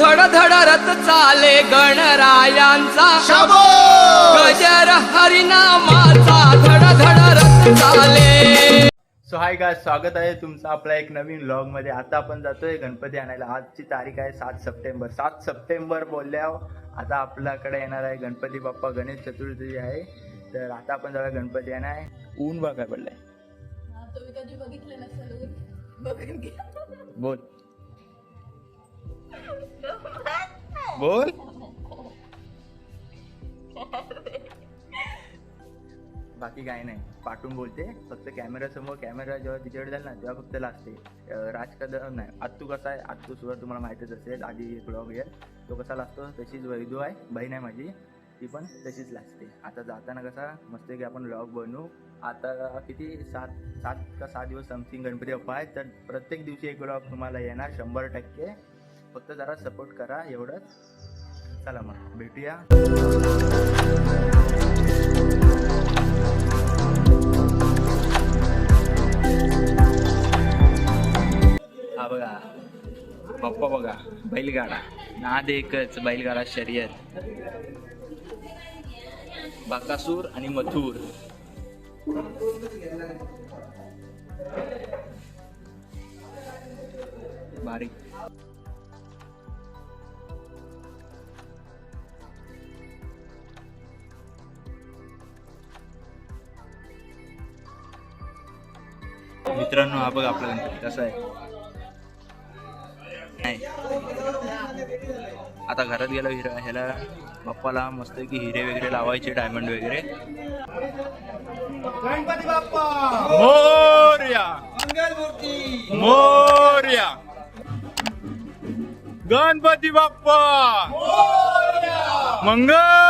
धड धड रथ चाले गणरायांचा. शाबो गजर हरिनामाचा धड धड रथ चाले. सो हाय काय स्वागत आहे तुमचं आपल्या एक नवीन व्लॉगमध्ये आता आपण जातोय गणपती आणायला. आजची तारीख आहे सात सप्टेंबर. सात सप्टेंबर बोलल्यावर आता आपल्याकडे येणार आहे गणपती बाप्पा गणेश चतुर्थी आहे. तर आता आपण जाऊया गणपती येणार ऊन बघाय पडलंय. हा, तुम्ही कधी बघितलं नसेल ऊन. बघून घ्या. बोल. बोल. बाकी काही नाही. पाठवून बोलते. फक्त कॅमेरा समोर कॅमेरा जेव्हा तिच्याकडे जाईल ना तेव्हा फक्त लागते अं, राज कदम नाही. आत्तू कसा आहे? आत्तू सुद्धा तुम्हाला माहितीच असेल. आधी एक ब्लॉग येईल तो कसा लागतो तशीच वैदू आहे. बहीण आहे माझी. ती पण तशीच लागते आता जाताना कसा मस्त की आपण ब्लॉग बनवू. आता किती? सात सात का सात दिवस समथिंग गणपती बाप्पा आहे तर प्रत्येक दिवशी एक ब्लॉग तुम्हाला येणार. शंभर टक्के. फक्त जरा सपोर्ट करा एवढंच. चला मग भेटूया. हा बघा पप्पा बघा बैलगाडा. नाद एकच बैलगाडा शर्यत. बाकासूर आणि मथुर. बारीक. मित्रांनो हा बघ आपला गणपती कसा आहे. नाही. आता घरात गेलो हिरा ह्याला बाप्पाला मस्त की हिरे वगैरे लावायचे डायमंड वगैरे. गणपती बाप्पा! मोर्या! मोर्या! गणपती बाप्पा! मंगल!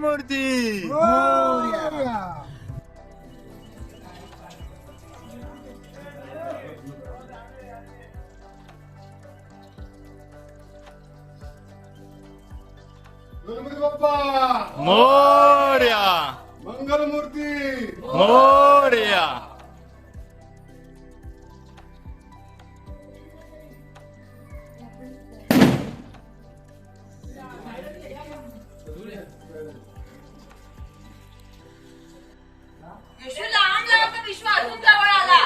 विश्व लहान लहान तर विश्व अजून जवळ आला.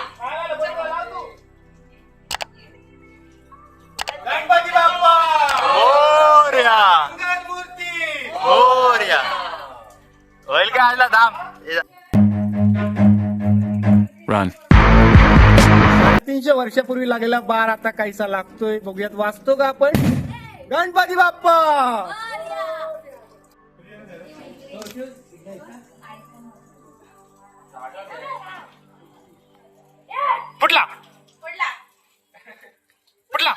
गणपती बाप्पा! मोर्या मंगलमूर्ती मोर्या होईल का आजला धाम रन तीनशे वर्षापूर्वी लागलेला बार आता काहीसा लागतोय. बघूयात वाचतो का आपण? गणपती बाप्पा! फुटला फुटला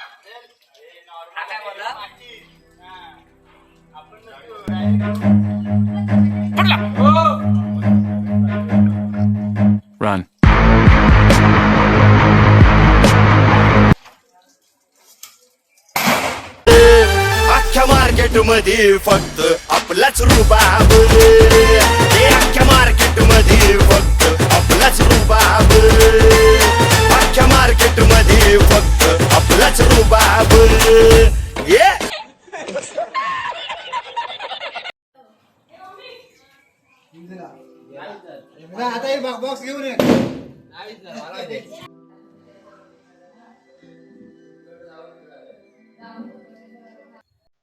Run. अख्ख्या मार्केटमध्ये फक्त आपलाच रुबाब. हे अख्ख्या मार्केटमध्ये फक्त आपलाच रुबाब. अख्ख्या मार्केटमध्ये फक्त आपलाच रुबाब. ये. आता बॉक्स घेऊन ये.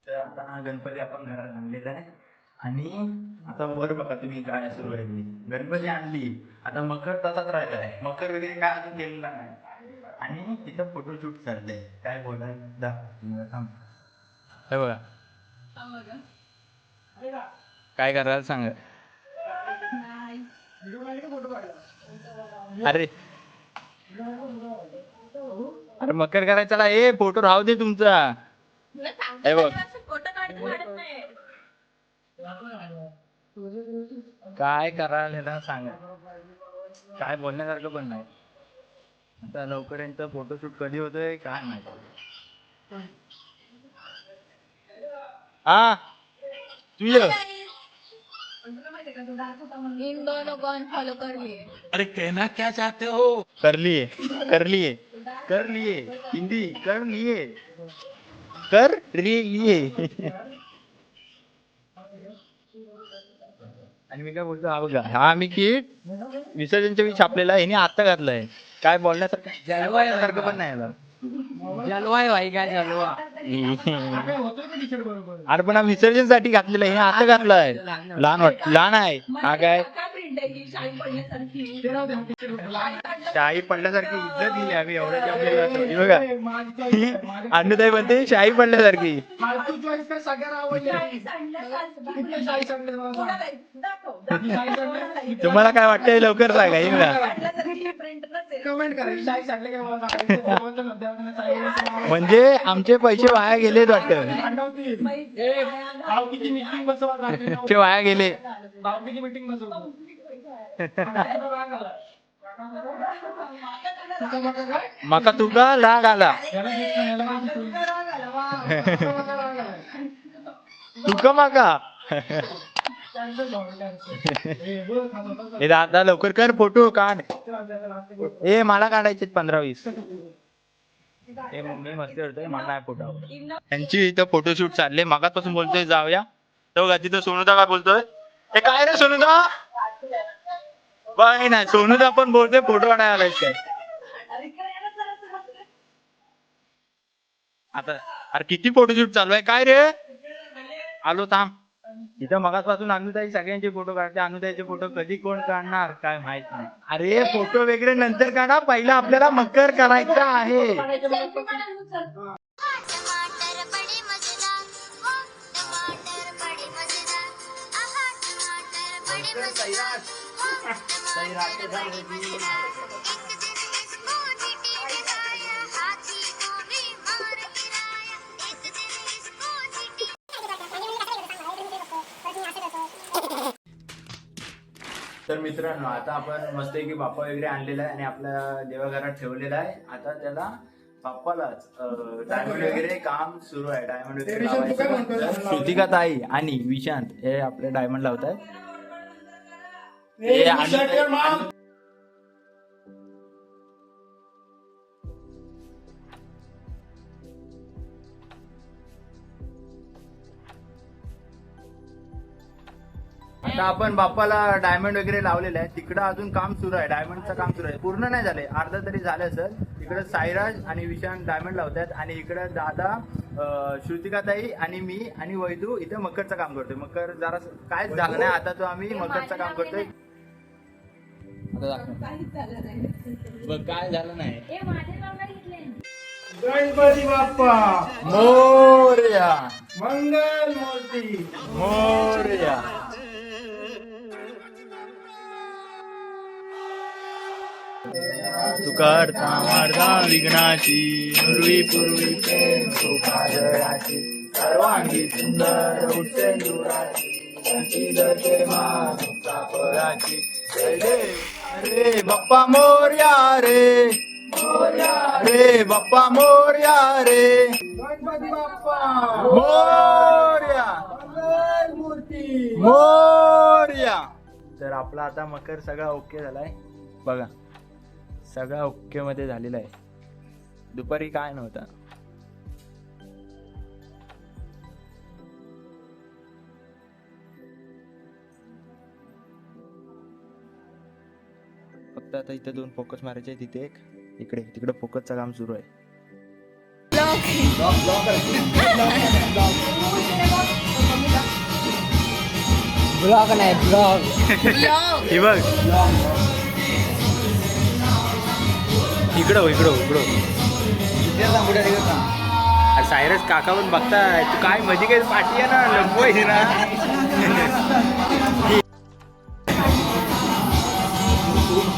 तर आता हा गणपती आपण घरात आणलेला आहे. आणि आता वर बघा तुम्ही काय सुरू आहे ते. गणपती आणली. आता मकर तसाच राहिला आहे. मकर वगैरे काय अजून केलेला नाही. आणि तिथं फोटोशूट चाललंय. काय थांब. हे बघा. काय करायला सांग? अरे. अरे मकर करायचा ए फोटो राहू दे तुमचा. हे बघ फोटो काढत काढत नाही काय करायला ना सांग. काय बोलण्यासारखं पण नाही. आता लवकर यांचा फोटोशूट कधी होतोय काय माहिती. हा? तू ये. इन दोनों को अनफॉलो कर लिए अरे कहना क्या चाहते हो? कर लिए कर लिए कर लिए हिंदी कर लिए कर लिए आणि मी काय बोलतो हा बघा हा मी किट विसर्जनच्या वेळी छापलेला आहे हिने आता घातलाय काय बोलण्यासारखं? बोलण्यासारखं पण नाही याला. जलवा आहे भाई काय जलवा? अरे पण हा विसर्जनसाठी घातलेला आहे हिने आता घातलाय लहान वाट लहान आहे हा काय आहे ही शाही पडल्यासारखी. इज्जत दिली आम्ही एवढ्या बघा. अन्नताई म्हणते शाही पडल्यासारखी. तुम्हाला काय वाटतंय? लवकर सांगा येईल ना ही सांगितलं. म्हणजे आमचे पैसे वाया गेलेत वाटतं. वाया गेले. मीटिंग मका काय? मका तुका राग आला तुका मका हे दादा लवकर कर फोटो काढ ए मला काढायचे पंधरा वीस मी मस्ती करतोय मला नाही फोटो त्यांची इथं फोटोशूट चालले मागापासून बोलतोय जाऊया तो गाजी तो सोनुदा काय बोलतोय ए काय रे सोनुदा बाय नाही सोनुदा पण बोलतोय फोटो काढायला काय? आता अरे किती फोटोशूट चालू आहे? काय रे? आलो थांब. इथं मगासपासून अनुताई सगळ्यांचे फोटो काढते. अनुताईचे फोटो कधी कोण काढणार काय माहीत नाही. अरे फोटो वगैरे नंतर काढा. पहिला आपल्याला मकर करायचा आहे. टमाटर तर मित्रांनो आता आपण मस्त की बाप्पा वगैरे आणलेला आहे आणि आपल्या देवाघरात ठेवलेला आहे. आता त्याला बाप्पालाच डायमंड वगैरे काम सुरू आहे. डायमंड वगैरे श्रुतिका ताई आणि विशांत हे आपले डायमंड लावत आहेत ए. आता आपण बाप्पाला डायमंड वगैरे लावलेलं आहे. तिकडं अजून काम सुरू आहे. डायमंडचं काम सुरू आहे. पूर्ण नाही झालंय. अर्धा तरी झालं सर तिकडं साईराज आणि विशांत डायमंड लावतात आणि इकडं दादा अं, श्रुतिकाताई आणि मी आणि वैदू इथं मकरचं काम करतोय. मकर जरा कायच झालं नाही. आता तो आम्ही मकरचं काम करतोय. झालं नाही बघ काय झालं नाही. ए माझे नाव नाही घेतले. गणपती बाप्पा. मोर्या. मंगल मूर्ती. मोर्या. तुकारता मार्गा विघ्नाची पूर्वी पूर्वी प्रेम सर्वांगी सुंदर जटे मानुका फळाची जय जय. अरे बाप्पा मोर्या रे रे बाप्पा मोर्या रे गणपती बाप्पा. मोर्या मोर्या तर आपला आता मकर सगळा ओके झालाय. बघा. सगळा ओके मध्ये झालेला आहे. दुपारी काय नव्हता? फक्त आता इथे दोन फोकस मारायचे आहे तिथे एक. इकडे तिकडे फोकसचं काम सुरू आहे. ब्लॉग नाही ब्लॉग हे बघ. इकडं इकडं इकडं अरे सायरस काका पण बघताय. तू काय मध्ये काय पाठी आहे ना? लंबू आहे ना?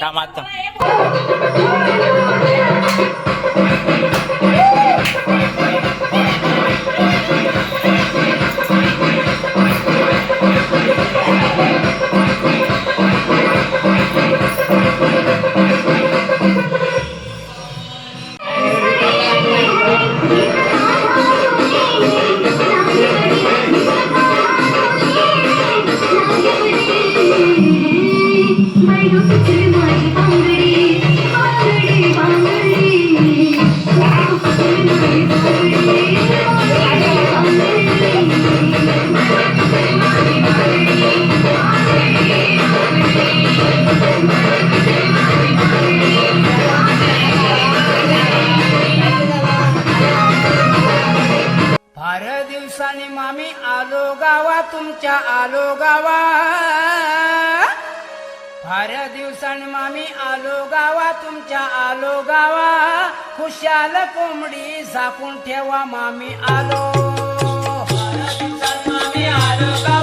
કામ दिवसांनी मामी आलो गावा तुमच्या आलो गावा. फार दिवसान मामी आलो गावा तुमच्या आलो गावा. खुशाल कोंबडी झाकून ठेवा मामी आलो. फार दिवसान मामी आलो गावा.